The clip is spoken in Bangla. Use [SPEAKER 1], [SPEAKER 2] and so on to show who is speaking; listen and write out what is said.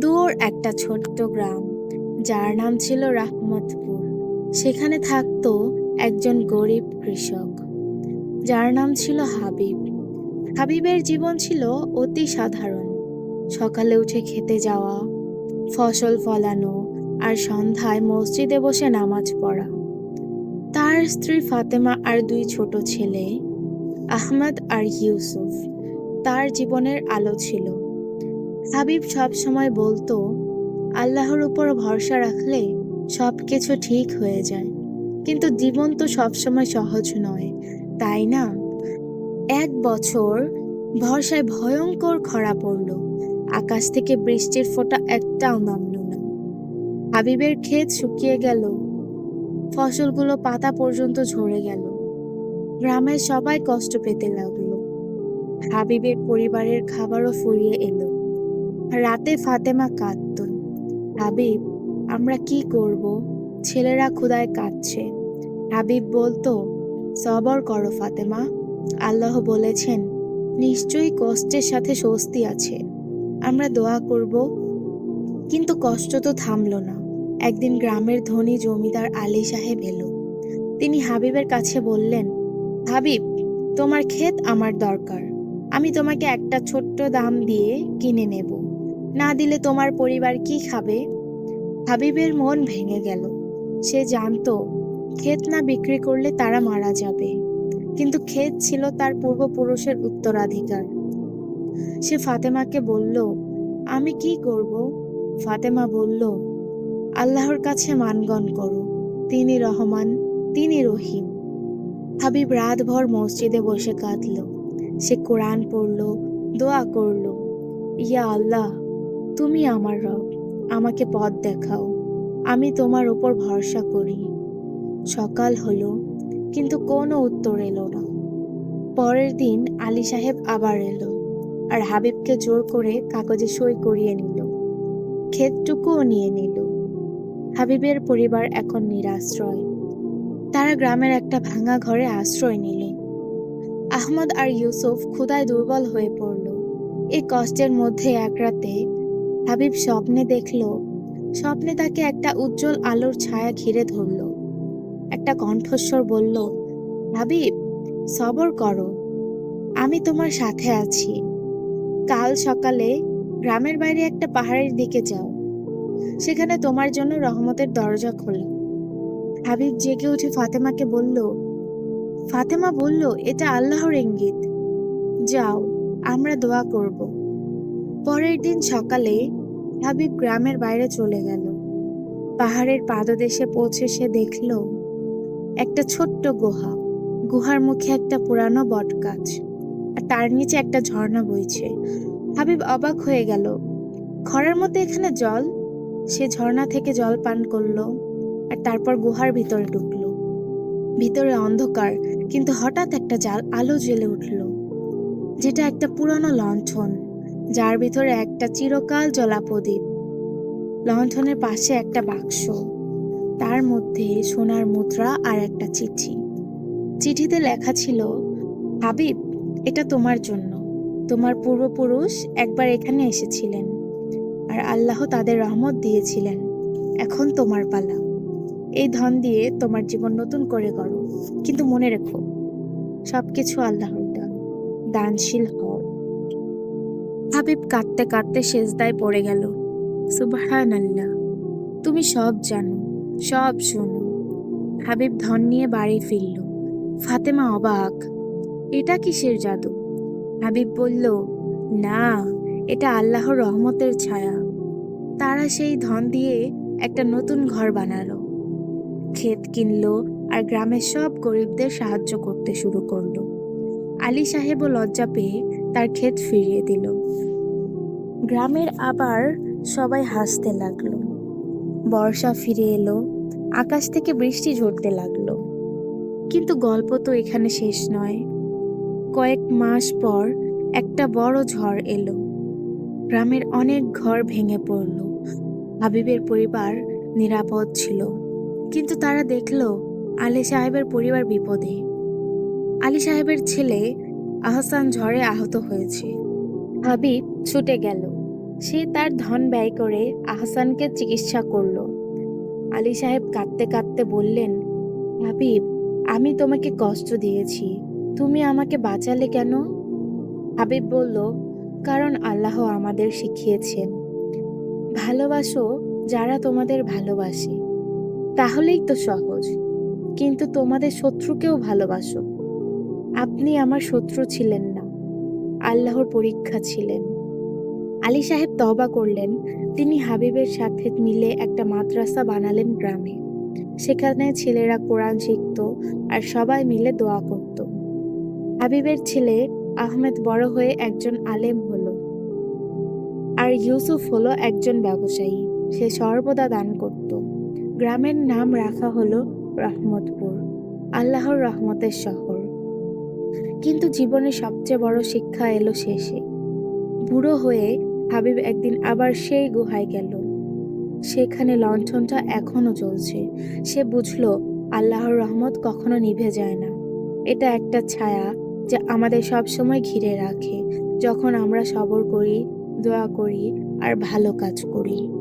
[SPEAKER 1] দূর একটা ছোট্ট গ্রাম, যার নাম ছিল রাহমতপুর। সেখানে থাকতো একজন গরিব কৃষক, যার নাম ছিল হাবিব। হাবিবের জীবন ছিল অতি সাধারণ। সকালে উঠে খেতে যাওয়া, ফসল ফলানো আর সন্ধ্যায় মসজিদে বসে নামাজ পড়া। তার স্ত্রী ফাতেমা আর দুই ছোট ছেলে, আহমদ আর ইউসুফ, তার জীবনের আলো ছিল। হাবিব সব সময় বলতো, আল্লাহর উপর ভরসা রাখলে সব কিছু ঠিক হয়ে যায়। কিন্তু জীবন তো সবসময় সহজ নয়, তাই না? এক বছর ভরসায় ভয়ঙ্কর খরা পড়ল। আকাশ থেকে বৃষ্টির ফোঁটা একটাও নামল না। হাবিবের ক্ষেত শুকিয়ে গেল। ফসলগুলো পাতা পর্যন্ত ঝরে গেল। গ্রামের সবাই কষ্ট পেতে লাগল। হাবিবের পরিবারের খাবারও ফুরিয়ে এলো। রাতে ফাতেমা কাঁদত। হাবিব, আমরা কি করব? ছেলেরা ক্ষুদায় কাঁদছে। হাবিব বলতো, সবর করো ফাতেমা। আল্লাহ বলেছেন, নিশ্চয়ই কষ্টের সাথে স্বস্তি আছে। আমরা দোয়া করব, কিন্তু কষ্ট তো থামল না। একদিন গ্রামের ধনী জমিদার আলী সাহেব এলো। তিনি হাবিবের কাছে বললেন, হাবিব, তোমার ক্ষেত আমার দরকার। আমি তোমাকে একটা ছোট্ট দাম দিয়ে কিনে নেব। না দিলে তোমার পরিবার কি খাবে? হাবিবের মন ভেঙে গেল। সে জানতো, ক্ষেত না বিক্রি করলে তারা মারা যাবে। কিন্তু ক্ষেত ছিল তার পূর্বপুরুষের উত্তরাধিকার। সে ফাতেমাকে বলল, আমি কি করব? ফাতেমা বলল, আল্লাহর কাছে মানগণ করো। তিনি রহমান, তিনি রহিম। হাবিব রাতভর মসজিদে বসে কাঁদল। সে কোরআন পড়ল, দোয়া করল, ইয়া আল্লাহ তুমি আমার রব, আমাকে পথ দেখাও। আমি তোমার ওপর ভরসা করি। সকাল হলো, কিন্তু কোনো উত্তর এলো না। পরের দিন আলী সাহেব আবার এলো আর হাবিবকে জোর করে কাগজে সই করিয়ে নিল। ক্ষেতটুকুও নিয়ে নিল। হাবিবের পরিবার এখন নিরাশ্রয়। তারা গ্রামের একটা ভাঙা ঘরে আশ্রয় নিল। আহমদ আর ইউসুফ ক্ষুদায় দুর্বল হয়ে পড়ল। এই কষ্টের মধ্যে এক রাতে হাবিব স্বপ্নে দেখল, স্বপ্নে তাকে একটা উজ্জ্বল আলোর ছায়া ঘিরে ধরল। একটা কণ্ঠস্বর বলল, হাবিব, সবর করো। আমি তোমার সাথে আছি। কাল সকালে গ্রামের বাইরে একটা পাহাড়ের দিকে যাও। সেখানে তোমার জন্য রহমতের দরজা খোলা। হাবিব জেগে উঠে ফাতেমাকে বলল, ফাতেমা বলল, এটা আল্লাহর ইঙ্গিত। যাও, আমরা দোয়া করব। পরের দিন সকালে হাবিব গ্রামের বাইরে চলে গেল। পাহাড়ের পাদদেশে পৌঁছে সে দেখল একটা ছোট্ট গুহা। গুহার মুখে একটা পুরানো বট গাছ আর তার নিচে একটা ঝর্ণা বইছে। হাবিব অবাক হয়ে গেল। খরার মধ্যে এখানে জল? সে ঝর্ণা থেকে জল পান করল আর তারপর গুহার ভিতরে ঢুকলো। ভিতরে অন্ধকার, কিন্তু হঠাৎ একটা জাল আলো জ্বলে উঠল, যেটা একটা পুরানো লণ্ঠন। যার ভিতরে একটা চিরকাল জ্বলা প্রদীপ লণ্ঠনের পাশে একটা বাক্স, তার মধ্যে সোনার মুদ্রা আর একটা চিঠি। চিঠিতে লেখা ছিল, হাবিব, এটা তোমার জন্য। তোমার পূর্বপুরুষ একবার এখানে এসেছিলেন আর আল্লাহ তাদের রহমত দিয়েছিলেন। এখন তোমার পালা। এই ধন দিয়ে তোমার জীবন নতুন করে করো কিন্তু মনে রেখো, সবকিছু আল্লাহর দান দানশীল হও। হাবিব কাঁদতে কাঁদতে সেজদায় পড়ে গেল। সুবহান আল্লাহ তুমি সব জানো, সব শোনো। হাবিব ধন নিয়ে বাড়ি ফিরল। ফাতেমা অবাক, এটা কিসের জাদু? হাবিব বলল, না, এটা আল্লাহর রহমতের ছায়া। তারা সেই ধন দিয়ে একটা নতুন ঘর বানালো। ক্ষেত কিনল আর গ্রামের সব গরিবদের সাহায্য করতে শুরু করল। আলী সাহেবও লজ্জা পেয়ে তার ক্ষেত ফিরিয়ে দিল। গ্রামের আবার সবাই হাসতে লাগল। বর্ষা ফিরে এলো, আকাশ থেকে বৃষ্টি ঝরতে লাগল। কিন্তু গল্প তো এখানে শেষ নয়। কয়েক মাস পর একটা বড় ঝড় এলো। গ্রামের অনেক ঘর ভেঙে পড়ল। হাবিবের পরিবার নিরাপদ ছিল। কিন্তু তারা দেখল, আলী সাহেবের পরিবার বিপদে। আলী সাহেবের ছেলে আহসান ঝড়ে আহত হয়েছে। হাবিব ছুটে গেল। সে তার ধন ব্যয় করে আহসানকে চিকিৎসা করল। আলী সাহেব কাঁদতে কাঁদতে বললেন হাবিব আমি তোমাকে কষ্ট দিয়েছি। তুমি আমাকে বাঁচালে কেন? হাবিব বলল, কারণ আল্লাহ আমাদের শিখিয়েছেন। ভালোবাসো যারা তোমাদের ভালোবাসে। তাহলেই তো সহজ। কিন্তু তোমাদের শত্রুকেও ভালোবাসো। আপনি আমার শত্রু ছিলেন না। আল্লাহর পরীক্ষা ছিলেন। আলী সাহেব তওবা করলেন। তিনি হাবিবের সাথে মিলে একটা মাদ্রাসা বানালেন গ্রামে। সেখানে ছেলেরা কোরআন শিখত আর সবাই মিলে দোয়া করত। হাবিবের ছেলে আহমেদ বড় হয়ে একজন আলেম হলো। আর ইউসুফ হলো একজন ব্যবসায়ী। সে সর্বদা দান করত। গ্রামের নাম রাখা হলো রহমতপুর, আল্লাহর রহমতের শহর। কিন্তু জীবনের সবচেয়ে বড় শিক্ষা এলো শেষে। বুড়ো হয়ে হাবিব একদিন আবার সেই গুহায় গেল। সেখানে লণ্ঠনটা এখনও চলছে সে বুঝলো, আল্লাহর রহমত কখনো নিভে যায় না। এটা একটা ছায়া যা আমাদের সব সময় ঘিরে রাখে, যখন আমরা সবর করি, দোয়া করি আর ভালো কাজ করি।